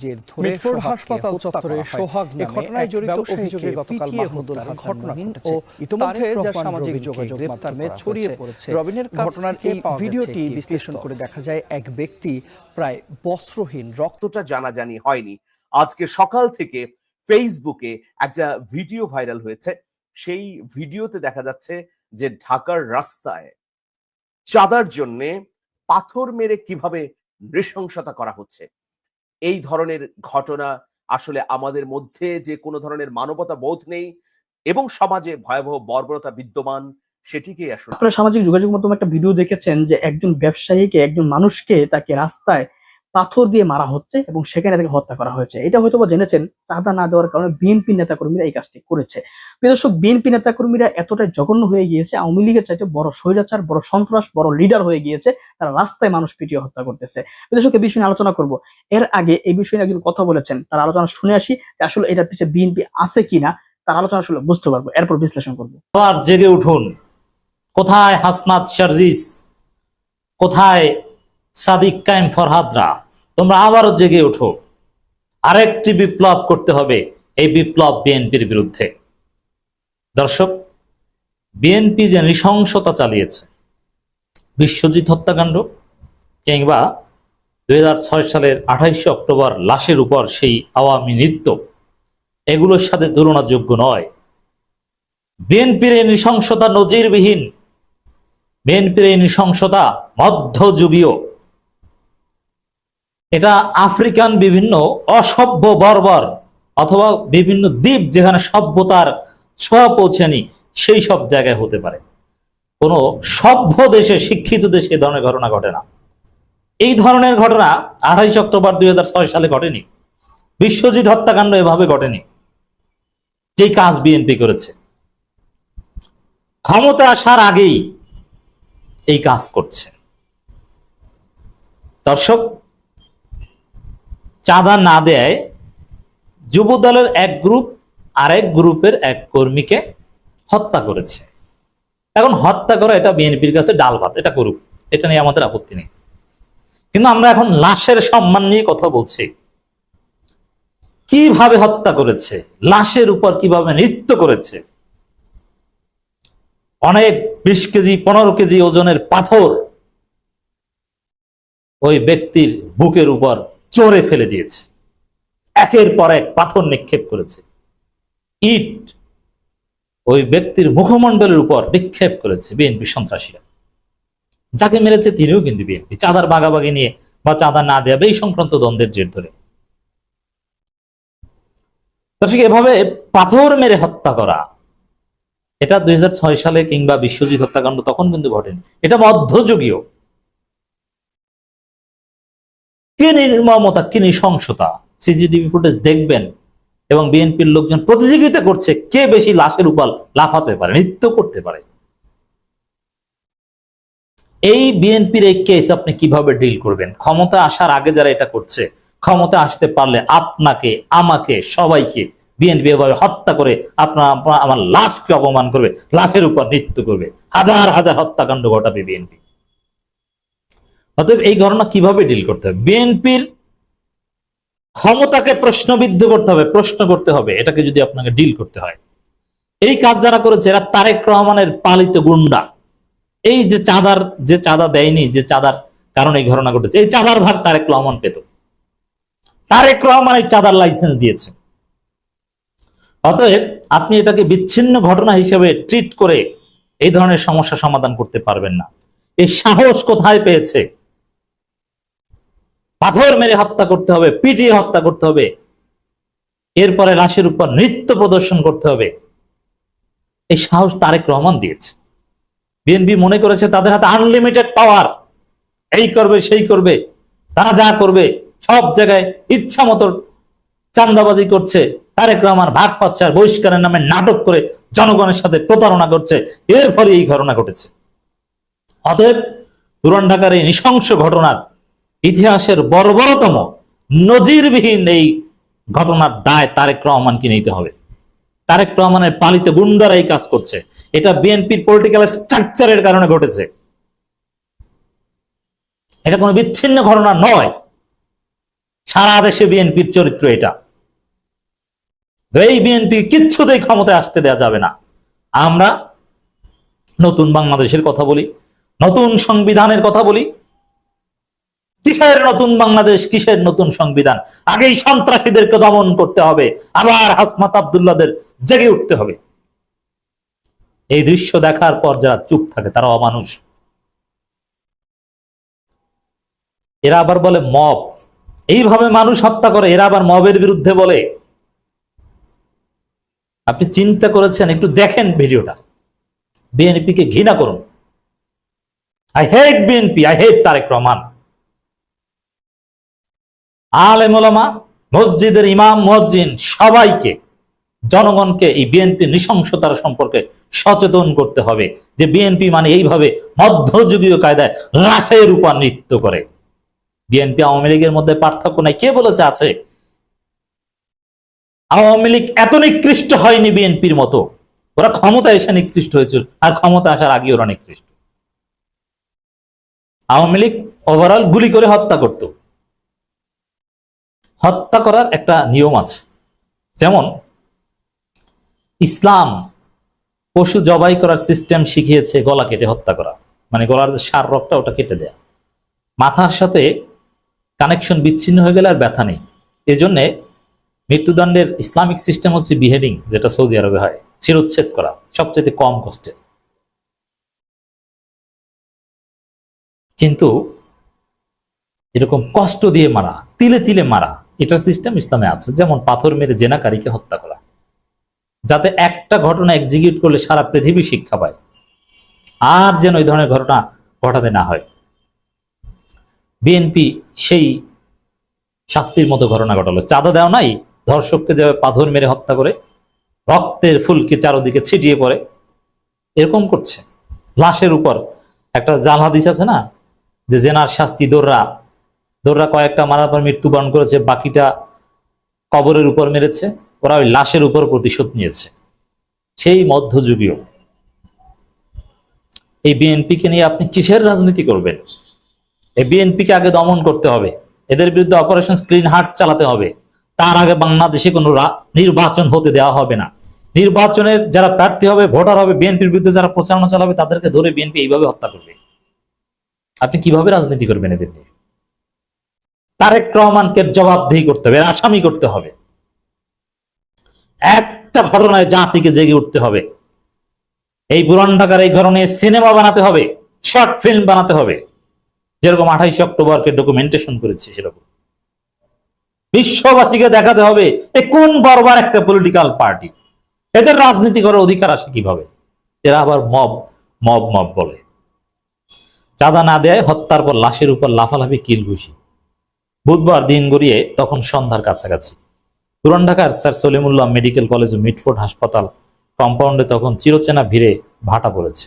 জের ধরে মিটফোর্ড সোহাগকে হাসপাতাল হত্যা চত্বরে করা। সোহাগ এই নামে ঘটনায় এক জড়িত ব্যবসায়ীকে অভিযোগে গতকাল মাহমুদুল হাসান ঘটনা ও ইতিমধ্যে যা সামাজিক যোগাযোগ মাধ্যমে ছড়িয়ে পড়েছে। রবিনের ঘটনার এই ভিডিওটি বিশ্লেষণ করে দেখা যায় এক ব্যক্তি প্রায় বস্ত্রহীন রক্ত জানাজানি হয়নি। আজকে সকাল থেকে ফেসবুকে একটা ভিডিও ভাইরাল হয়েছে। সেই ভিডিওতে দেখা যাচ্ছে যে ঢাকার রাস্তায় চাঁদার জন্যে পাথর মেরে কীভাবে নৃশংসতা করা হচ্ছে। এই ধরনের ঘটনা আসলে আমাদের মধ্যে যে কোনো ধরনের মানবতা বোধ নেই এবং সমাজে ভয়াবহ বর্বরতা বিদ্যমান সেটিকেই আসলে আপনারা সামাজিক যোগাযোগ মাধ্যমে একটা ভিডিও দেখেছেন যে একজন ব্যবসায়ীকে, একজন মানুষকে তাকে রাস্তায় পাথর দিয়ে মারা হচ্ছে এবং সেখানে তাকে হত্যা করা হয়েছে। এটা হয়তো জেনেছেন, চাঁদা না দেওয়ার কারণে বিএনপি নেতাকর্মীরা এই কাজটি করেছে। দর্শক, বিএনপি নেতাকর্মীরা এতটাই জঘন্য হয়ে গিয়েছে, আওয়ামী লীগের চাইতে বড় স্বৈরাচার, বড় সন্ত্রাস, বড় লিডার হয়ে গিয়েছে, তারা রাস্তায় মানুষ পিটিয়ে হত্যা করতেছে। দর্শক এই বিষয় আলোচনা করব। এর আগে এই বিষয়ে একজন কথা বলেছেন, তার আলোচনা শুনে আসি যে আসলে এটার পিছিয়ে বিএনপি আছে কিনা, তার আলোচনা আসলে বুঝতে পারব। এরপর বিশ্লেষণ করব। আবার জেগে উঠুন। কোথায় হাসনাত শারজিস কোথায় সাদিক কাইম ফরহাদরা, তোমরা আবারও জেগে উঠো আরেকটি বিপ্লব করতে হবে, এই বিপ্লব বিএনপির বিরুদ্ধে। দর্শক, বিএনপি যে নৃশংসতা চালিয়েছে, বিশ্বজিৎ হত্যাকাণ্ড কিংবা দুই হাজার ছয় সালের আঠাইশে অক্টোবর লাশের উপর সেই আওয়ামী নৃত্য, এগুলোর সাথে তুলনাযোগ্য নয়। বিএনপির এই নৃশংসতা নজিরবিহীন। বিএনপির এই নৃশংসতা মধ্যযুগীয়। এটা আফ্রিকান বিভিন্ন অসভ্য বর্বর অথবা বিভিন্ন দ্বীপ যেখানে সভ্যতার ছোঁয়া পৌঁছেনি, সেই সব জায়গায় হতে পারে। কোনো সভ্য দেশে, শিক্ষিত দেশে ধরনের ঘটনা ঘটে না। এই ধরনের ঘটনা আঠাইশ অক্টোবর দুই হাজার ছয় সালে ঘটেনি। বিশ্বজিৎ হত্যাকাণ্ড এভাবে ঘটেনি, যেই কাজ বিএনপি করেছে। ক্ষমতা আসার আগেই এই কাজ করছে। দর্শক চাঁদা না দেয় যুব দলের এক গ্রুপ আরেক গ্রুপের এক কর্মীকে হত্যা করেছে। এখন হত্যা করা এটা বিএনপির কাছে ডাল ভাত, এটা করুক, এটা নিয়ে আমাদের আপত্তি নেই। কিন্তু আমরা এখন লাশের সম্মান নিয়ে কথা বলছি। কীভাবে হত্যা করেছে, লাশের উপর কীভাবে নৃত্য করেছে? অনেক বিশ কেজি, পনেরো কেজি ওজনের পাথর ওই ব্যক্তির বুকের উপর চড়ে ফেলে দিয়েছে। একের পর এক পাথর নিক্ষেপ করেছে। ইট ওই ব্যক্তির মুখমণ্ডলের উপর নিক্ষেপ করেছে বিএনপি সন্ত্রাসীরা। যাকে মেরেছে তিনিও কিন্তু বিএনপি চাঁদার বাগাবাগি নিয়ে বা চাঁদা না দেওয়া এই সংক্রান্ত দ্বন্দ্বের জের ধরে। দর্শক, এভাবে পাথর মেরে হত্যা করা, এটা দুই হাজার ছয় সালে কিংবা বিশ্বজিৎ হত্যাকাণ্ড তখন কিন্তু ঘটেনি। এটা মধ্যযুগীয়। কি নির্মমতা কি নৃশংসতা সিসিটিভি ফুটেজ দেখবেন এবং বিএনপির লোকজন প্রতিযোগিতা করছে কে বেশি লাশের উপর লাফাতে পারে, নৃত্য করতে পারে। এই বিএনপির এই কেস আপনি কীভাবে ডিল করবেন? ক্ষমতা আসার আগে যারা এটা করছে, ক্ষমতা আসতে পারলে আপনাকে, আমাকে, সবাইকে বিএনপি এভাবে হত্যা করে আপনার আমার লাশকে অপমান করবে, লাশের উপর নৃত্য করবে। হাজার হাজার হত্যাকাণ্ড ঘটাবে বিএনপি। অতএব এই ঘটনা কীভাবে ডিল করতে হবে? বিএনপির ক্ষমতাকে প্রশ্নবিদ্ধ করতে হবে, প্রশ্ন করতে হবে, এটাকে যদি আপনাকে ডিল করতে হয়। এই কাজ যারা করেছে, এরা তারেক রহমানের পালিত গুন্ডা। এই যে চাঁদার, যে চাঁদা দেয়নি, যে চাঁদার কারণে এই ঘটনা ঘটেছে, এই চাঁদার ভাগ তারেক রহমান পেত। তারেক রহমান এই চাঁদার লাইসেন্স দিয়েছে। অতএব আপনি এটাকে বিচ্ছিন্ন ঘটনা হিসেবে ট্রিট করে এই ধরনের সমস্যা সমাধান করতে পারবেন না। এই সাহস কোথায় পেয়েছে? পাথর মেরে হত্যা করতে হবে, পিটিয়ে হত্যা করতে হবে। এরপরে লাশের উপর নৃত্য প্রদর্শন করতে হবে। এই সাহস তারেক রহমান দিয়েছে। বিএনপি মনে করেছে তাদের হাতে আনলিমিটেড পাওয়ার এই করবে, সেই করবে, তারা যা করবে, সব জায়গায় ইচ্ছা মতো চান্দাবাজি করছে। তারেক রহমান ভাগ পাচ্ছে আর বহিষ্কারের নামে নাটক করে জনগণের সাথে প্রতারণা করছে। এর ফলে এই ঘটনা ঘটেছে। অতএব পুরান ঢাকার এই নৃশংস ঘটনার ইতিহাসের বর্বরতম, নজিরবিহীন এই ঘটনার দায় তারেক রহমানকে নিতে হবে। তারেক রহমানের পালিত গুন্ডারা এই কাজ করছে। এটা বিএনপির পলিটিক্যাল স্ট্রাকচারের কারণে ঘটেছে। এটা কোনো বিচ্ছিন্ন ঘটনা নয়। সারা দেশে বিএনপির চরিত্র এটা। এই বিএনপি কিচ্ছুতেই ক্ষমতায় আসতে দেওয়া যাবে না। আমরা নতুন বাংলাদেশের কথা বলি, নতুন সংবিধানের কথা বলি কিসের নতুন বাংলাদেশ, কিসের নতুন সংবিধান? আগেই সন্ত্রাসীদেরকে দমন করতে হবে, আবার হাসমাত আবদুল্লাদের জেগে উঠতে হবে। এই দৃশ্য দেখার পর যারা চুপ থাকে, তারা অমানুষ। এরা আবার বলে মব। এইভাবে মানুষ হত্যা করে, এরা আবার মবের বিরুদ্ধে বলে। আপনি চিন্তা করেছেন, একটু দেখেন ভিডিওটা। বিএনপি কে ঘৃণা করুন। I hate BNP I hate Tarique Rahman আলেমা মসজিদের ইমাম মসজিদ সবাইকে, জনগণকে এই বিএনপি নৃশংসতার সম্পর্কে সচেতন করতে হবে। যে বিএনপি মানে এইভাবে মধ্যযুগীয় কায়দায় লাশের উপর নৃত্য করে। বিএনপি আওয়ামী লীগের মধ্যে পার্থক্য নাই। কে বলেছে আছে? আওয়ামী লীগ এত নিকৃষ্ট হয়নি বিএনপির মতো। ওরা ক্ষমতা এসে নিকৃষ্ট হয়েছিল, আর ক্ষমতা আসার আগে ওরা নিকৃষ্ট। আওয়ামী লীগ ওভারঅল গুলি করে হত্যা করত। হত্যা করার একটা নিয়ম আছে। যেমন, ইসলাম পশু জবাই করার সিস্টেম শিখিয়েছে গলা কেটে হত্যা করা। মানে গলার যে সার রক্তটা ওটা কেটে দেয়া। মাথার সাথে কানেকশন বিচ্ছিন্ন হয়ে গেলে আর ব্যথা নেই। এই জন্যে মৃত্যুদণ্ডের ইসলামিক সিস্টেম হচ্ছে বিহেভিং যেটা সৌদি আরবে হয়। শিরোচ্ছেদ করা সবচেয়ে কম কষ্টের। কিন্তু এরকম কষ্ট দিয়ে মারা, তিলে তিলে মারা এটার সিস্টেম ইসলামে আছে। যেমন পাথর মেরে জেনাকারীকে হত্যা করা। যাতে একটা ঘটনা এক্সিকিউট করলে সারা পৃথিবী শিক্ষা পায়। আর যেন এই ধরনের ঘটনা ঘটাতে না হয়। বিএনপি সেই শাস্তির মতো ঘটনা ঘটালো। চাঁদা দেওয়া নাই, ধর্ষককে যেভাবে পাথর মেরে হত্যা করে, রক্তের ফুলকে চারোদিকে ছিটিয়ে পড়ে, এরকম করছে। লাশের উপর একটা জাল হাদিস আছে না? যে জেনার শাস্তি দোররা দোররা কয়েকটা মারার পর মৃত্যুবরণ করেছে, বাকিটা কবরের উপর মেরেছে, ওরা ওই লাশের উপর প্রতিশোধ নিয়েছে। সেই মধ্যযুগীয়। এই বিএনপিকে নিয়ে আপনি কিসের রাজনীতি করবেন? এই বিএনপিকে আগে দমন করতে হবে। এদের বিরুদ্ধে অপারেশন স্ক্রিন হার্ট চালাতে হবে। তার আগে বাংলাদেশে কোনো নির্বাচন হতে দেওয়া হবে না। নির্বাচনের যারা প্রার্থী হবে, ভোটার হবে, বিএনপির বিরুদ্ধে যারা প্রচারণা চালাবে, তাদেরকে ধরে বিএনপি এইভাবে হত্যা করবে। আপনি কীভাবে রাজনীতি করবেন এদের নিয়ে? তারেক রহমানকে জবাবদিহি করতে হবে, আসামি করতে হবে। একটা ঘটনায় জাতিকে জেগে উঠতে হবে। এই পুরান ঢাকার এই ধরনের সিনেমা বানাতে হবে, শর্ট ফিল্ম বানাতে হবে। যেরকম আঠাইশ অক্টোবরকে ডকুমেন্টেশন করেছে সেরকম। বিশ্ববাসীকে দেখাতে হবে এ কোন বর্বার একটা পলিটিক্যাল পার্টি এদের রাজনীতি করার অধিকার আসে কীভাবে? এরা আবার মব মব মব বলে। চাঁদা না দেয় হত্যার পর লাশের উপর লাফালাফি কিল ঘুষি বুধবার দিন গড়িয়ে তখন সন্ধ্যার কাছাকাছি। পুরান ঢাকার স্যার সলিমুল্লাহ মেডিকেল কলেজ ও মিটফোর্ড হাসপাতাল কম্পাউন্ডে তখন চিরচেনা ভিড়ে ভাটা পড়েছে।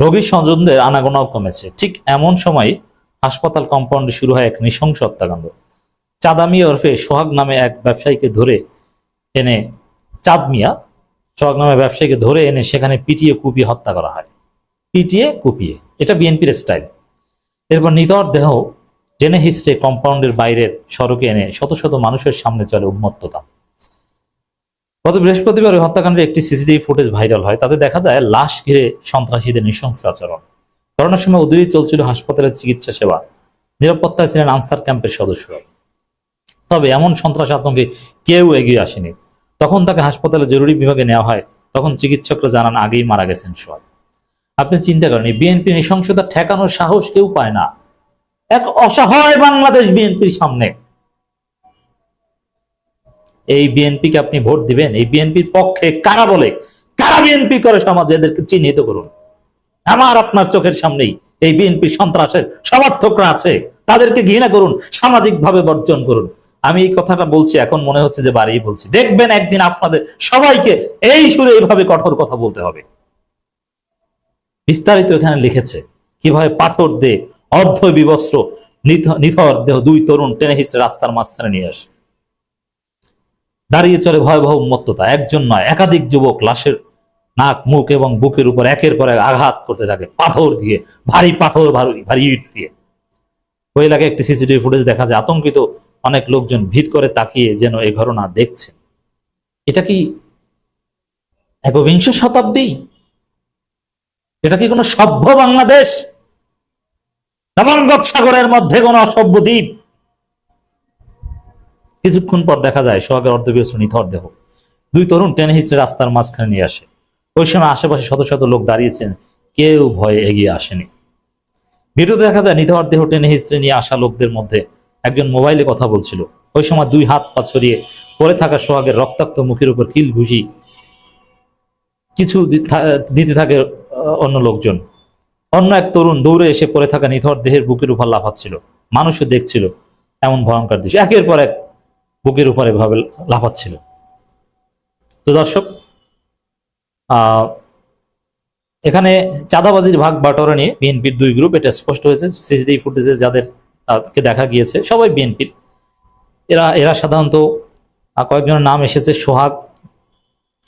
রোগীর স্বজনদের আনাগোনাও কমেছে। ঠিক এমন সময় হাসপাতাল কম্পাউন্ডে শুরু হয় এক নৃশংস হত্যাকাণ্ড। চাঁদামি ওরফে সোহাগ নামে এক ব্যবসায়ীকে ধরে এনে চাঁদ মিয়া, সোহাগ নামে ব্যবসায়ীকে ধরে এনে সেখানে পিটিয়ে কুপিয়ে হত্যা করা হয়। পিটিয়ে কুপিয়ে। এটা বিএনপির স্টাইল। এরপর নিতর দেহ জেনে হিস্ট্রে কম্পাউন্ডের বাইরের সড়কে এনে শত শত মানুষের সামনে চলে উন্মত্ততা। গত বৃহস্পতিবার ওই হত্যাকাণ্ডের একটি সিসিটিভি ফুটেজ ভাইরাল হয়। তাতে দেখা যায়, লাশ ঘিরে সন্ত্রাসীদের নৃশংস আচরণ। করোনার সময় উদয়ই চলছিল হাসপাতালের চিকিৎসা সেবা। নিরাপত্তায় ছিলেন আনসার ক্যাম্পের সদস্যরা। তবে এমন সন্ত্রাস আতঙ্কে কেউ এগিয়ে আসেনি। তখন তাকে হাসপাতালে জরুরি বিভাগে নেওয়া হয়। তখন চিকিৎসকরা জানান, আগেই মারা গেছেন সোহাগ। আপনি চিন্তা করেন বিএনপি নৃশংসতা ঠেকানোর সাহস কেউ পায় না। এক অসহায় বাংলাদেশ বিএনপির সামনে। এই বিএনপিকে আপনি ভোট দিবেন, এই বিএনপির পক্ষে কারা বলে, কারা বিএনপি করে সমাজে এদেরকে চিহ্নিত করুন? আমার আপনার চোখের সামনেই এই বিএনপির সন্ত্রাসের সমর্থকরা আছে, তাদেরকে ঘৃণা করুন, সামাজিকভাবে বর্জন করুন। আমি এই কথাটা বলছি, এখন মনে হচ্ছে যে বাড়িই বলছি। দেখবেন একদিন আপনাদের সবাইকে এই সুরে এইভাবে কঠোর কথা বলতে হবে। বিস্তারিত এখানে লিখেছে, কীভাবে পাথর দিয়ে অর্ধ বিবস্ত্র নিথ- নিথর দেহ দুই তরুণ টেনে হিসেবে রাস্তার মাঝখানে নিয়ে আসে। দাঁড়িয়ে চলে ভয়াবহ উন্মত্ততা, একজন নয়, একাধিক যুবক লাশের নাক, মুখ এবং বুকের উপর একের পর এক আঘাত করতে থাকে, পাথর দিয়ে, ভারী পাথর, ভারী ভারী ইট দিয়ে। ওই এলাকায় একটি সিসিটিভি ফুটেজ দেখা যায়, আতঙ্কিত অনেক লোকজন ভিড় করে তাকিয়ে যেন এই ঘটনা দেখছে। এটা কি একবিংশ শতাব্দী? এটা কি কোনো সভ্য বাংলাদেশ? না বঙ্গোপসাগরের মধ্যে কোনো অসভ্য দ্বীপ। কিছুক্ষণ পর দেখা যায়, সোহাগের অর্ধবীয় নিথর দেহ। দুই তরুণ টেনে হিস্ট্রি রাস্তার মাঝখানে নিয়ে আসে। ওই সময় আশেপাশে শত শত লোক দাঁড়িয়েছেন, কেউ ভয়ে এগিয়ে আসেনি। ভিডিওতে দেখা যায়, নিথর দেহ টেনে হিস্ট্রি নিয়ে আসা লোকদের মধ্যে একজন মোবাইলে কথা বলছিল। ওই সময় দুই হাত পা ছড়িয়ে পড়ে থাকা সোহাগের রক্তাক্ত মুখের উপর কিল ঘুষি কিছু দিতে থাকে অন্য লোকজন। অন্য এক তরুণ দৌড়ে এসে পড়ে থাকা নিথর দেহের বুকের উপর লাফাচ্ছিল। মানুষও দেখছিল এমন ভয়ঙ্কর দৃশ্য। একের পর এক বুকের উপরে ভাবে লাফাচ্ছিল। তো দর্শক এখানে চাঁদাবাজির ভাগ বাটোয়ারা নিয়ে বিএনপির দুই গ্রুপ এটা স্পষ্ট হয়েছে সিসিটিভি ফুটেজে যাদের আহ, দেখা গিয়েছে সবাই বিএনপির। এরা এরা সাধারণত কয়েকজনের নাম এসেছে সোহাগ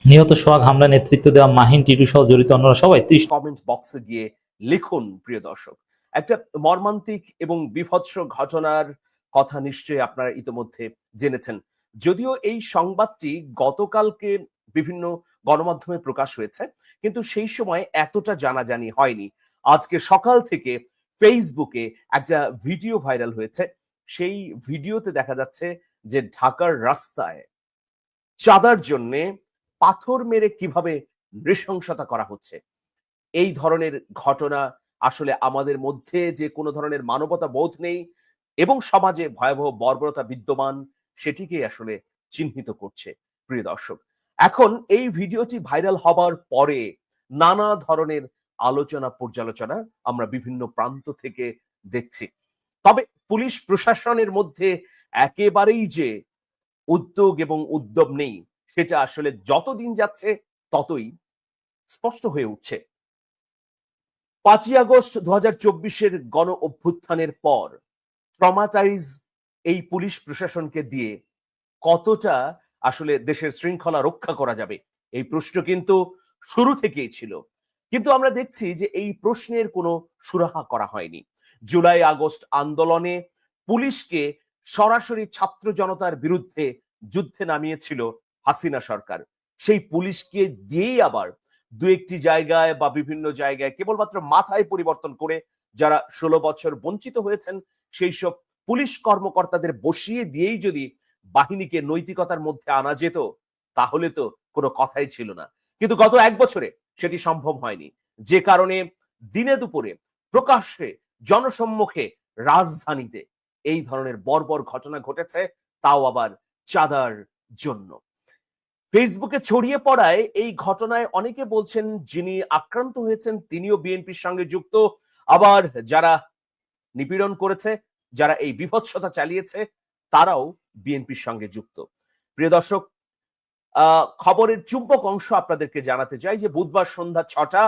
নিহত সোহাগ হামলা নেতৃত্ব দেওয়া মাহিন টিটু সহ জড়িত অন্যরা সবাই ত্রিশ কমেন্ট বক্সে গিয়ে লিখুন, প্রিয় দর্শক। একটা মর্মান্তিক এবং বিভৎস ঘটনার কথা নিশ্চয়ই আপনারা ইতোমধ্যে জেনেছেন। যদিও এই সংবাদটি গতকালকে বিভিন্ন গণমাধ্যমে প্রকাশ হয়েছে, কিন্তু সেই সময় এতটা জানাজানি হয়নি। আজকে সকাল থেকে ফেসবুকে একটা ভিডিও ভাইরাল হয়েছে। সেই ভিডিওতে দেখা যাচ্ছে যে ঢাকার রাস্তায় চাঁদার জন্যে পাথর মেরে কীভাবে নৃশংসতা করা হচ্ছে। এই ধরনের ঘটনা আসলে আমাদের মধ্যে যে কোনো ধরনের মানবতা বোধ নেই এবং সমাজে ভয়াবহ বর্বরতা বিদ্যমান সেটিকে আসলে চিহ্নিত করছে, প্রিয় দর্শক। এখন এই ভিডিওটি ভাইরাল হবার পরে নানা ধরনের আলোচনা পর্যালোচনা আমরা বিভিন্ন প্রান্ত থেকে দেখছি। তবে পুলিশ প্রশাসনের মধ্যে একেবারেই যে উদ্যোগ এবং উদ্যম নেই, সেটা আসলে যতদিন যাচ্ছে ততই স্পষ্ট হয়ে উঠছে। পাঁচই আগস্ট দু হাজার চব্বিশের গণ অভ্যুত্থানের পর ট্রমাটাইজ এই পুলিশ প্রশাসনকে দিয়ে কতটা আসলে দেশের শৃঙ্খলা রক্ষা করা যাবে? এই প্রশ্ন কিন্তু শুরু থেকেই ছিল। কিন্তু আমরা দেখছি যে এই প্রশ্নের কোনো সুরাহা করা হয়নি। জুলাই আগস্ট আন্দোলনে পুলিশকে সরাসরি ছাত্র জনতার বিরুদ্ধে যুদ্ধে নামিয়েছিল হাসিনা সরকার। সেই পুলিশকে দিয়েই আবার দু একটি জায়গায় বা বিভিন্ন জায়গায় কেবলমাত্র মাথায় পরিবর্তন করে যারা ষোলো বছর বঞ্চিত হয়েছেন, সেই সব পুলিশ কর্মকর্তাদের বসিয়ে দিয়েই যদি বাহিনীকে নৈতিকতার মধ্যে আনা যেত, তাহলে তো কোনো কথাই ছিল না। কিন্তু গত এক বছরে সেটি সম্ভব হয়নি। যে কারণে দিনে দুপুরে, প্রকাশ্যে, জনসম্মুখে, রাজধানীতে এই ধরনের বর্বর ঘটনা ঘটেছে, তাও আবার চাঁদার জন্য। ফেসবুকে ছড়িয়ে পড়ায় এই ঘটনায় অনেকে বলছেন যিনি আক্রান্ত হয়েছেন তিনিও বিএনপির সঙ্গে যুক্ত। আবার যারা নিপীড়ন করেছে, যারা এই বিভৎসতা চালিয়েছে, তারাও বিএনপির সঙ্গে যুক্ত। প্রিয় দর্শক খবরের চুম্বক অংশ আপনাদেরকে জানাতে চাই যে বুধবার সন্ধ্যা ছটা,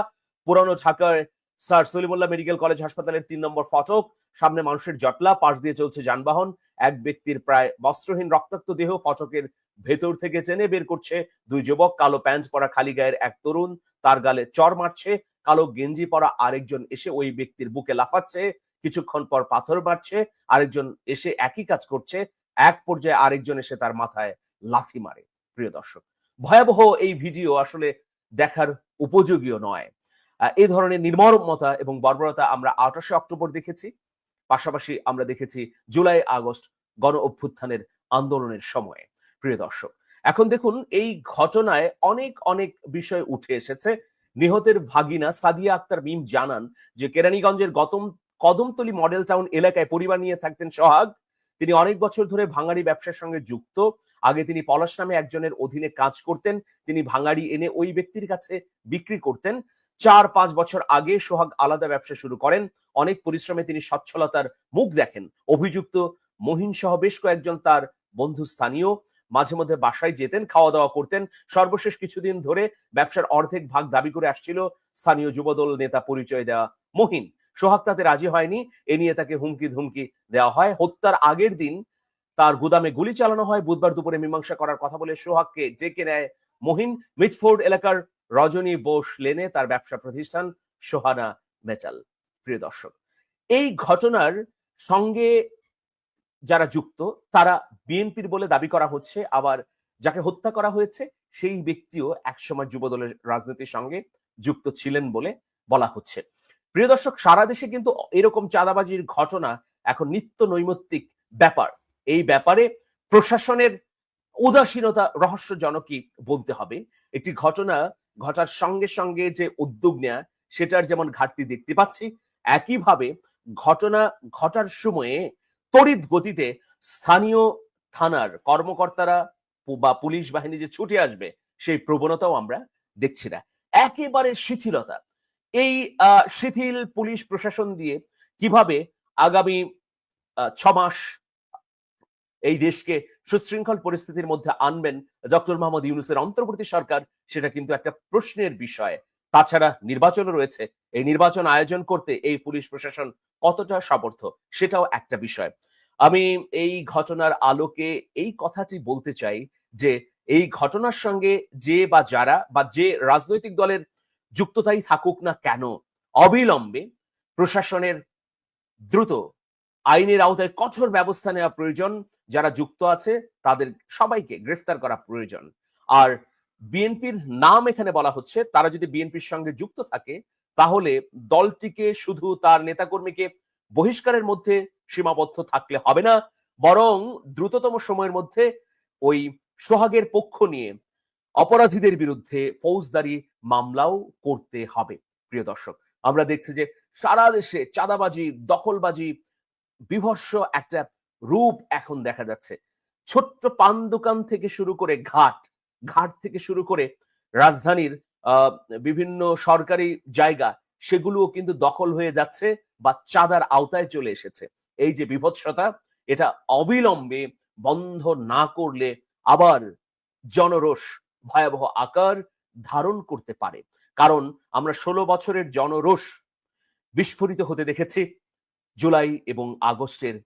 পুরানো ঢাকার স্যার সলিমুল্লাহ মেডিকেল কলেজ হাসপাতালের তিন নম্বর ফটক সামনে মানুষের জটলা, পাশ দিয়ে চলছে যানবাহন। এক ব্যক্তির প্রায় বস্ত্রহীন রক্তাক্ত দেহ ফটকের ভেতর থেকে চেনে বের করছে দুই যুবক। কালো প্যান্ট পরা খালি গায়ের এক তরুণ, তার গালে চর মারছে। কালো গেঞ্জি পরা আরেকজন এসে ওই ব্যক্তির বুকে লাফাচ্ছে। কিছুক্ষণ পর পাথর মারছে, আরেকজন এসে একই কাজ করছে। এক পর্যায়ে আরেকজন এসে তার মাথায় লাথি মারে। প্রিয় দর্শক, ভয়াবহ এই ভিডিও আসলে দেখার উপযোগীও নয়। এই ধরনের নির্মমতা এবং বর্বরতা আমরা আঠাশে অক্টোবর দেখেছি। পাশাপাশি আমরা দেখেছি জুলাই আগস্ট গণ অভ্যুত্থানের আন্দোলনের সময়ে। প্রিয় দর্শক, এখন দেখুন এই ঘটনায় অনেক অনেক বিষয় উঠে এসেছে। নিহতের ভাগিনা সাদিয়া আক্তার মিম জানান যে, কেরানীগঞ্জের গতম, কদমতলী মডেল টাউন এলাকায় পরিবার নিয়ে থাকতেন সোহাগ। তিনি অনেক বছর ধরে ভাঙাড়ি ব্যবসার সঙ্গে যুক্ত। আগে তিনি পলাশ নামে একজনের অধীনে কাজ করতেন। তিনি ভাঙাড়ি এনে ওই ব্যক্তির কাছে বিক্রি করতেন। চার পাঁচ বছর আগে সোহাগ আলাদা ব্যবসা শুরু করেন। অনেক পরিশ্রমে তিনি সচ্ছলতার মুখ দেখেন। অভিযুক্ত মহিন সহ বেশ কয়েকজন তার বন্ধু স্থানীয় মাঝে মধ্যে বাসায় যেতেন খাওয়া দাওয়া করতেন। সর্বশেষ কিছুদিন ধরে ব্যবসার অর্ধেক ভাগ দাবি করে আসছিল স্থানীয় যুবদল নেতা পরিচয় দেওয়া মহিন। সোহাগ তাতে রাজি হয়নি, এ নিয়ে তাকে হুমকি ধুমকি দেওয়া হয়। হত্যার আগের দিন তার গুদামে গুলি চালানো হয়। বুধবার দুপুরে মীমাংসা করার কথা বলে সোহাগকে ডেকে নেয় মহিন। মিটফোর্ড এলাকার রজনী বোস লেনে তার ব্যবসা প্রতিষ্ঠান সোহানা মেচাল। প্রিয় দর্শক, এই ঘটনার সঙ্গে যারা যুক্ত, তারা বিএনপির বলে দাবি করা হচ্ছে, আবার যাকে হত্যা করা হয়েছে, সেই ব্যক্তিও একসময় যুবদলের রাজনীতির সঙ্গে যুক্ত ছিলেন বলে বলা হচ্ছে। প্রিয় দর্শক, সারা দেশে কিন্তু এরকম চাঁদাবাজির ঘটনা এখন নিত্য নৈমিত্তিক ব্যাপার। এই ব্যাপারে প্রশাসনের উদাসীনতা রহস্যজনকই বলতে হবে। একটি ঘটনা ঘটার সঙ্গে সঙ্গে যে উদ্যোগ নেয়া, সেটার যেমন ঘাটতি দেখতে পাচ্ছি একইভাবে ঘটনা, ঘটার সময়ে তড়িৎ গতিতে স্থানীয় থানার কর্মকর্তারা বা পুলিশ বাহিনী যে ছুটে আসবে, সেই প্রবণতাও আমরা দেখছি না। একেবারে শিথিলতা। এই শিথিল পুলিশ প্রশাসন দিয়ে কীভাবে আগামী ছ মাস এই দেশকে সুশৃঙ্খল পরিস্থিতির মধ্যে আনবেন ডক্টর মোহাম্মদ ইউনুসের অন্তর্বর্তী সরকার, সেটা কিন্তু একটা প্রশ্নের বিষয়। তাছাড়া নির্বাচনও রয়েছে। এই নির্বাচন আয়োজন করতে এই পুলিশ প্রশাসন কতটা সমর্থ সেটাও একটা বিষয়। আমি এই ঘটনার আলোকে এই কথাটি বলতে চাই যে এই ঘটনার সঙ্গে যে বা যারা বা যে রাজনৈতিক দলের যুক্ততাই থাকুক না কেন, অবিলম্বে প্রশাসনের দ্রুত আইনের আওতায় কঠোর ব্যবস্থা নেওয়া প্রয়োজন। যারা যুক্ত আছে তাদের সবাইকে গ্রেফতার করা প্রয়োজন। আর বিএনপির নাম এখানে বলা হচ্ছে। তারা যদি বিএনপির সঙ্গে যুক্ত থাকে, তাহলে দলটিকে শুধু তার নেতাকর্মীকে বহিষ্কারের মধ্যে সীমাবদ্ধ থাকলে হবে না, বরং দ্রুততম সময়ের মধ্যে ওই সোহাগের পক্ষ নিয়ে অপরাধীদের বিরুদ্ধে ফৌজদারি মামলাও করতে হবে। প্রিয় দর্শক, আমরা দেখছি যে সারা দেশে চাঁদাবাজি, দখলবাজি বিভৎস একটা রূপ এখন দেখা যাচ্ছে। ছোট্ট পান দোকান থেকে শুরু করে ঘাট ঘাট থেকে শুরু করে রাজধানীর বিভিন্ন সরকারি জায়গা, সেগুলোও কিন্তু দখল হয়ে যাচ্ছে বা চাঁদার আওতায় চলে এসেছে। এই যে বিভৎসতা, এটা অবিলম্বে বন্ধ না করলে আবার জনরোষ, ভয়াবহ আকার ধারণ করতে পারে। কারণ আমরা ষোলো বছরের জনরোষ বিস্ফোরিত হতে দেখেছি জুলাই এবং আগস্টের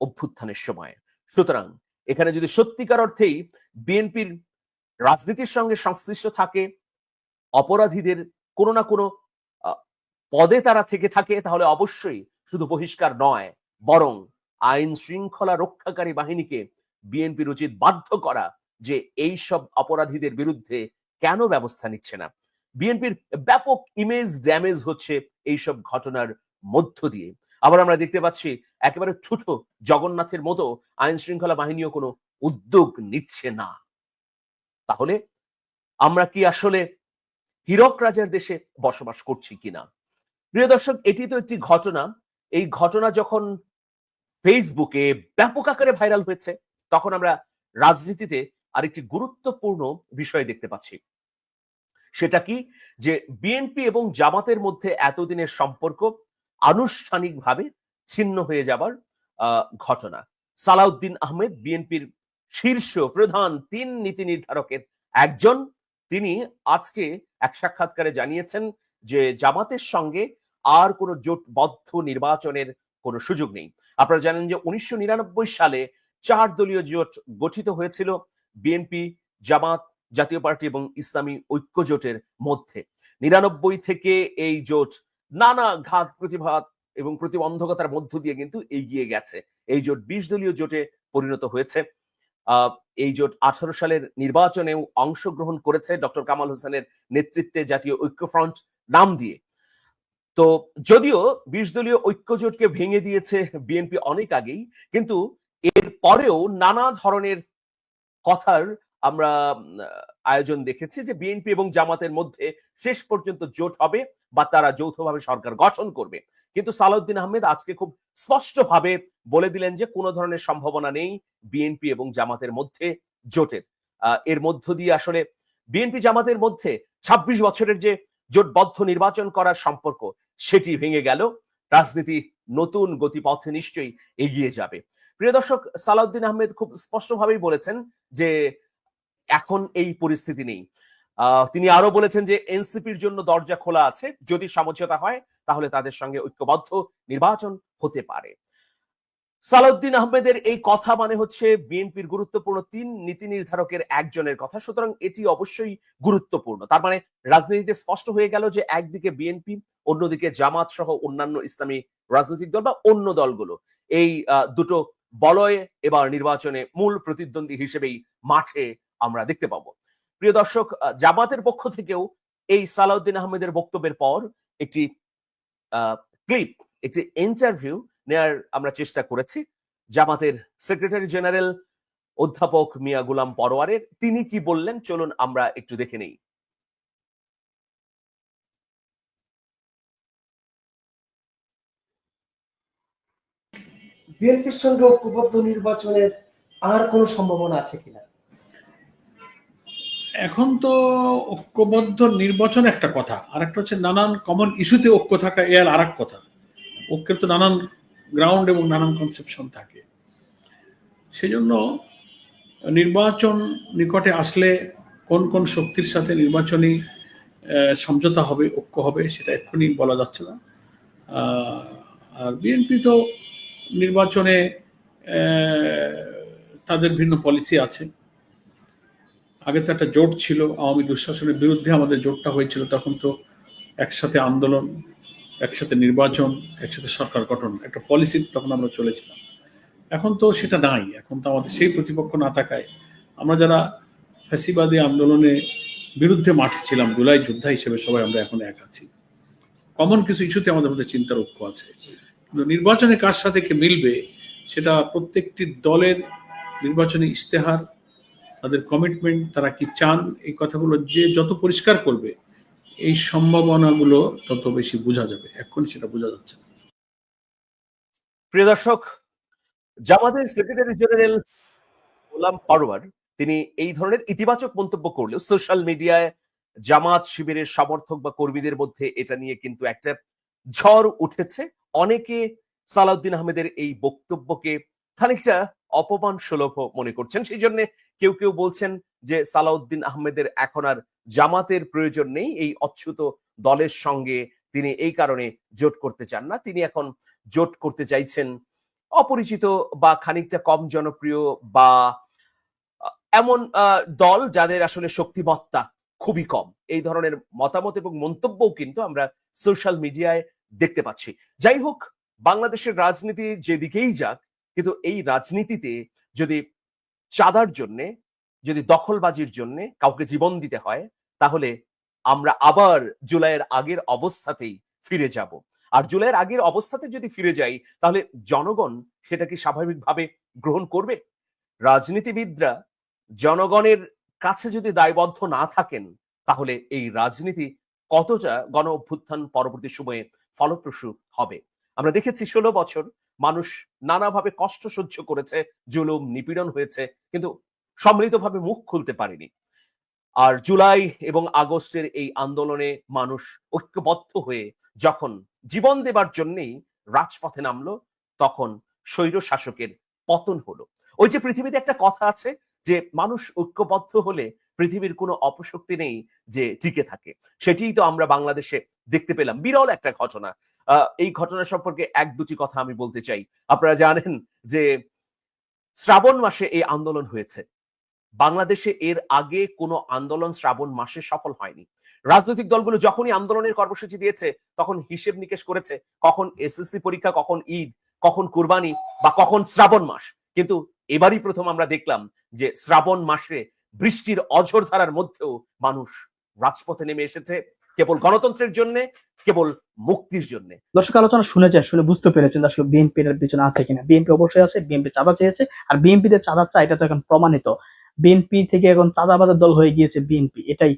অভ্যুত্থানের সময়। সুতরাং এখানে যদি সত্যিকার অর্থেই বিএনপির রাজনীতির সঙ্গে সংশ্লিষ্ট থাকে, অপরাধীদের কোনো না কোনো পদে তারা থেকে থাকে, তাহলে অবশ্যই শুধু বহিষ্কার নয়, বরং আইন শৃঙ্খলা রক্ষাকারী বাহিনীকে বিএনপির উচিত বাধ্য করা যে এই সব অপরাধীদের বিরুদ্ধে কেন ব্যবস্থা নিচ্ছে না। বিএনপির ব্যাপক ইমেজ ড্যামেজ হচ্ছে এইসব ঘটনার মধ্য দিয়ে। আবার আমরা দেখতে পাচ্ছি একেবারে ছোট জগন্নাথের মতো আইন শৃঙ্খলা বাহিনীও কোনো উদ্যোগ নিচ্ছে না। তাহলে আমরা কি আসলে হীরক রাজার দেশে বসবাস করছি কিনা? প্রিয় দর্শক, এটি তো একটি ঘটনা। এই ঘটনা যখন ফেসবুকে ব্যাপক আকারে ভাইরাল হয়েছে, তখন আমরা রাজনীতিতে আরেকটি গুরুত্বপূর্ণ বিষয় দেখতে পাচ্ছি। সেটা কি? যে বিএনপি এবং জামাতের মধ্যে এতদিনের সম্পর্ক আনুষ্ঠানিকভাবে ছিন্ন হয়ে যাবার ঘটনা। সালাউদ্দিন আহমেদ বিএনপির শীর্ষ প্রধান তিন নীতি নির্ধারকের একজন। তিনি আজকে এক সাক্ষাৎকারে জানিয়েছেন যে, জামাতের সঙ্গে আর কোনো জোটবদ্ধ নির্বাচনের কোনো সুযোগ নেই। আপনারা জানেন যে, উনিশশো নিরানব্বই সালে চার দলীয় জোট গঠিত হয়েছিল বিএনপি, জামাত, জাতীয় পার্টি এবং ইসলামী ঐক্য জোটের মধ্যে। নিরানব্বই থেকে এই জোট নানা ঘাত প্রতিভাত এবং প্রতিবন্ধকতার মধ্য দিয়ে কিন্তু এগিয়ে গেছে। এই জোট বিশ দলীয় জোটে পরিণত হয়েছে। এই জোট আঠারো সালের নির্বাচনেও অংশগ্রহণ করেছে ডক্টর কামাল হোসেনের নেতৃত্বে জাতীয় ঐক্যফ্রন্ট নাম দিয়ে। তো যদিও বিশ দলীয় ঐক্য জোটকে ভেঙে দিয়েছে বিএনপি অনেক আগেই, কিন্তু এর পরেও নানা ধরনের কথার আমরা আয়োজন দেখেছি যে বিএনপি এবং জামাতের মধ্যে শেষ পর্যন্ত জোট হবে বা তারা যৌথভাবে সরকার গঠন করবে। কিন্তু সালাউদ্দিন আহমেদ আজকে খুব স্পষ্টভাবে বলে দিলেন যে কোনো ধরনের সম্ভাবনা নেই বিএনপি এবং জামাতের মধ্যে জোটের। এর মধ্য দিয়ে আসলে বিএনপি জামাতের মধ্যে ২৬ বছরের যে জোটবদ্ধ নির্বাচন করার সম্পর্ক, সেটি ভেঙে গেল। রাজনীতি নতুন গতিপথে নিশ্চয়ই এগিয়ে যাবে। প্রিয় দর্শক, সালাউদ্দিন আহমেদ খুব স্পষ্টভাবেই বলেছেন যে এখন এই পরিস্থিতি নেই। তিনি আরও বলেছেন যে এনসিপির জন্য দরজা খোলা আছে, যদি সমঝোতা হয় তাহলে তাদের সঙ্গে ঐক্যবদ্ধ নির্বাচন হতে পারে। সালাউদ্দিন আহমেদের এই কথা মানে হচ্ছে বিএনপির গুরুত্বপূর্ণ তিন নীতি নির্ধারকের একজনের কথা। সুতরাং এটি অবশ্যই গুরুত্বপূর্ণ। তার মানে রাজনীতিতে স্পষ্ট হয়ে গেল যে একদিকে বিএনপি, অন্যদিকে জামাত সহ অন্যান্য ইসলামী রাজনৈতিক দল বা অন্য দলগুলো। এই দুটো বলয় এবার নির্বাচনে মূল প্রতিদ্বন্দ্বী হিসেবেই মাঠে আমরা দেখতে পাবো। প্রিয় দর্শক জামাতের পক্ষ থেকেও এই সালাউদ্দিন আহমেদের বক্তব্যের পর একটি ক্লিপ, একটি ইন্টারভিউ নেয়ার আমরা চেষ্টা করেছি। জামাতের সেক্রেটারি জেনারেল অধ্যাপক মিয়া গুলাম পরোয়ারের তিনি কি বললেন? চলুন আমরা একটু দেখে নেই। বিএনপির সঙ্গে ঐক্যবদ্ধ নির্বাচনের আর কোনো সম্ভাবনা আছে কিনা? এখন তো ঐক্যবদ্ধ নির্বাচন একটা কথা আর একটা হচ্ছে নানান কমন ইস্যুতে ঐক্য থাকা এর আর এক কথা। ঐক্যের তো নানান গ্রাউন্ড এবং নানান কনসেপশন থাকে। সেজন্য নির্বাচন নিকটে আসলে কোন কোন শক্তির সাথে নির্বাচনী সমঝোতা হবে, ঐক্য হবে, সেটা এক্ষুনি বলা যাচ্ছে না। আর বিএনপি তো নির্বাচনে তাদের ভিন্ন পলিসি আছে। আগে তো একটা জোট ছিল, আওয়ামী দুঃশাসনের বিরুদ্ধে আমাদের জোটটা হয়েছিল, তখন তো একসাথে আন্দোলন, একসাথে নির্বাচন, একসাথে সরকার গঠন, একটা পলিসি তখন আমরা চলেছিলাম। এখন তো সেটা নাই, এখন তো আমাদের সেই প্রতিপক্ষ না থাকায় আমরা যারা ফ্যাসিবাদী আন্দোলনে বিরুদ্ধে মাঠে ছিলাম, জুলাই যোদ্ধা হিসেবে সবাই আমরা এখন এক আছি। কমন কিছু ইস্যুতে আমাদের মধ্যে চিন্তার ঐক্য আছে। কিন্তু নির্বাচনে কার সাথে কে মিলবে, সেটা প্রত্যেকটি দলের নির্বাচনী ইশতেহার তাদের কমিটমেন্ট তারা কি চান, এই কথাগুলো যে যত পরিষ্কার করবে, এই সম্ভাবনাগুলো তত বেশি বোঝা যাবে এখন সেটা বোঝা যাচ্ছে না। প্রিয় দর্শক, জামাতের সেক্রেটারি জেনারেল গোলাম পরোয়ার, তিনি এই ধরনের ইতিবাচক মন্তব্য করলেও সোশ্যাল মিডিয়ায় জামাত শিবিরের সমর্থক বা কর্মীদের মধ্যে এটা নিয়ে কিন্তু একটা ঝড় উঠেছে অনেকে সালাউদ্দিন আহমেদের এই বক্তব্যকে খানিকটা অপমান সুলভ মনে করছেন। সেই জন্য কেউ কেউ বলছেন যে সালাউদ্দিন আহমেদের এখন আর জামাতের প্রয়োজন নেই। এই অচ্যুত দলের সঙ্গে তিনি এই কারণে জোট করতে চান না। তিনি এখন জোট করতে চাইছেন অপরিচিত বা খানিকটা কম জনপ্রিয় বা এমন দল যাদের আসলে শক্তিমত্তা খুবই কম। এই ধরনের মতামত এবং মন্তব্যও কিন্তু আমরা সোশ্যাল মিডিয়ায় দেখতে পাচ্ছি। যাই হোক, বাংলাদেশের রাজনীতি যেদিকেই যাক কিন্তু এই রাজনীতিতে যদি চাঁদার জন্যে, যদি দখলবাজির জন্য কাউকে জীবন দিতে হয়, তাহলে আমরা আবার জুলাইয়ের আগের অবস্থাতেই ফিরে যাব। আর জুলাইয়ের আগের অবস্থাতে যদি ফিরে যাই, তাহলে জনগণ সেটা কি স্বাভাবিকভাবে গ্রহণ করবে? রাজনীতিবিদরা জনগণের কাছে যদি দায়বদ্ধ না থাকেন, তাহলে এই রাজনীতি কতটা গণ অভ্যুত্থান পরবর্তী সময়ে ফলপ্রসূ হবে? আমরা দেখেছি ষোলো বছর মানুষ নানাভাবে কষ্ট সহ্য করেছে, জুলুম, নিপীড়ন হয়েছে, কিন্তু সম্মিলিতভাবে মুখ খুলতে পারেনি। আর জুলাই এবং আগস্টের এই আন্দোলনে মানুষ ঐক্যবদ্ধ হয়ে যখন জীবন দেবার জন্যই রাজপথে নামলো, তখন স্বৈর শাসকের পতন হলো। ওই যে পৃথিবীতে একটা কথা আছে যে, মানুষ ঐক্যবদ্ধ হলে পৃথিবীর কোনো অপশক্তি নেই যে টিকে থাকে। সেটিই তো আমরা বাংলাদেশে দেখতে পেলাম। বিরল একটা ঘটনা। এই ঘটনা সম্পর্কে এক দুটি কথা আমি বলতে চাই। আপনারা জানেন যে শ্রাবণ মাসে এই আন্দোলন হয়েছে। বাংলাদেশে এর আগে কোনো আন্দোলন শ্রাবণ মাসে সফল হয়নি। রাজনৈতিক দলগুলো যখনই আন্দোলনের কর্মসূচি দিয়েছে, তখন হিসেব নিকেশ করেছে, কখন এসএসসি পরীক্ষা, কখন ঈদ, কখন কুরবানি বা কখন শ্রাবণ মাস। কিন্তু এবারই প্রথম আমরা দেখলাম যে শ্রাবণ মাসে বৃষ্টির অঝোর ধারার মধ্যেও মানুষ রাজপথে নেমে এসেছে। কেবল গণতন্ত্রের জন্য, কেবল মুক্তির জন্য। দর্শক, আলোচনা শুনেছেন শুনে বুঝতে পেরেছেন আসলে বিএনপির পিছনে আছে কিনা। বিএনপি অবশ্যই আছে বিএনপি চাঁদা চেয়েছে, আর বিএনপি তে চাঁদা চায় এটা তো এখন প্রমাণিত। বিএনপি থেকে এখন চাঁদাবাজার দল হয়ে গিয়েছে বিএনপি এটাই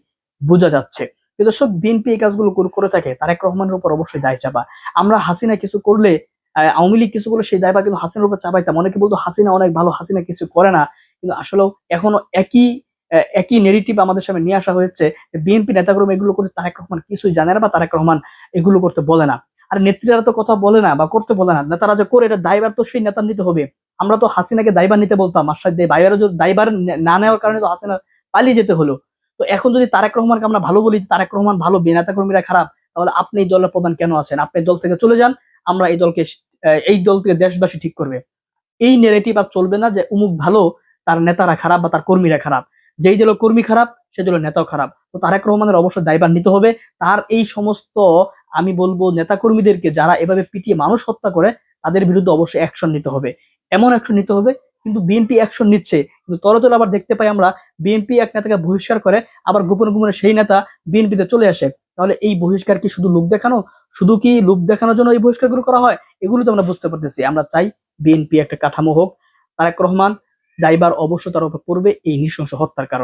বোঝা যাচ্ছে। দর্শক বিএনপি এই কাজগুলো করে- থাকে, তারেক রহমানের উপর অবশ্যই দায় চাপা। আমরা হাসিনা কিছু করলে আওয়ামী লীগ কিছু করলে সেই দায়বা কিন্তু হাসিনার উপর চাপাইতাম। অনেকে বলতো, হাসিনা অনেক ভালো, হাসিনা কিছু করে না। কিন্তু আসলেও এখনও একই একই নেগেটিভ আমাদের সামনে নিয়ে আসা হয়েছে বিএনপি নেতাকর্মী এগুলো করতে তারেক রহমান কিছুই জানে না বা তারেক রহমান এগুলো করতে বলে না। আর নেত্রীরা তো কথা বলে না বা করতে বলে না। নেতারা যে করে এটা দায়বার তো সেই নেতার নিতে হবে। আমরা তো হাসিনাকে দায়বার নিতে বলতাম। আর সাথে দায়বার দায়বার না নেওয়ার কারণে তো হাসিনা পালিয়ে যেতে হলো। তো এখন যদি তারেক রহমানকে আমরা ভালো বলি তারেক রহমান ভালো নেতা কর্মীরা খারাপ, তাহলে আপনি এই দলের প্রধান কেন আছেন? আপনি দল থেকে চলে যান, আমরা এই দলকে এই দল থেকে দেশবাসী ঠিক করবে। এই নেগেটিভ আর চলবে না যে উমুক ভালো, তার নেতারা খারাপ বা তার কর্মীরা খারাপ। যেই দলের কর্মী খারাপ, সে দলের নেতাও খারাপ। তো তারেক রহমানের অবশ্যই দায়বার নিতে হবে। তার এই সমস্ত, আমি বলব নেতা কর্মীদেরকে যারা এভাবে পিটিয়ে মানুষ হত্যা করে, তাদের বিরুদ্ধে অবশ্যই অ্যাকশন নিতে হবে। এমন অ্যাকশন নিতে হবে, কিন্তু বিএনপি অ্যাকশন নিচ্ছে। কিন্তু তরতল আবার দেখতে পাই আমরা বিএনপি এক নেতাকে বহিষ্কার করে, আবার গোপনে গোপনে সেই নেতা বিএনপিতে চলে আসে। তাহলে এই বহিষ্কার কি শুধু লোক দেখানো? শুধু কি লোক দেখানোর জন্য এই বহিষ্কারগুলো করা হয়? এগুলো তো আমরা বুঝতে পারতেছি। আমরা চাই বিএনপি একটা কাঠামো হোক। তারেক রহমান দায়বার অবশ্য তার উপর পড়বে এই নৃশংস হত্যার কারণে।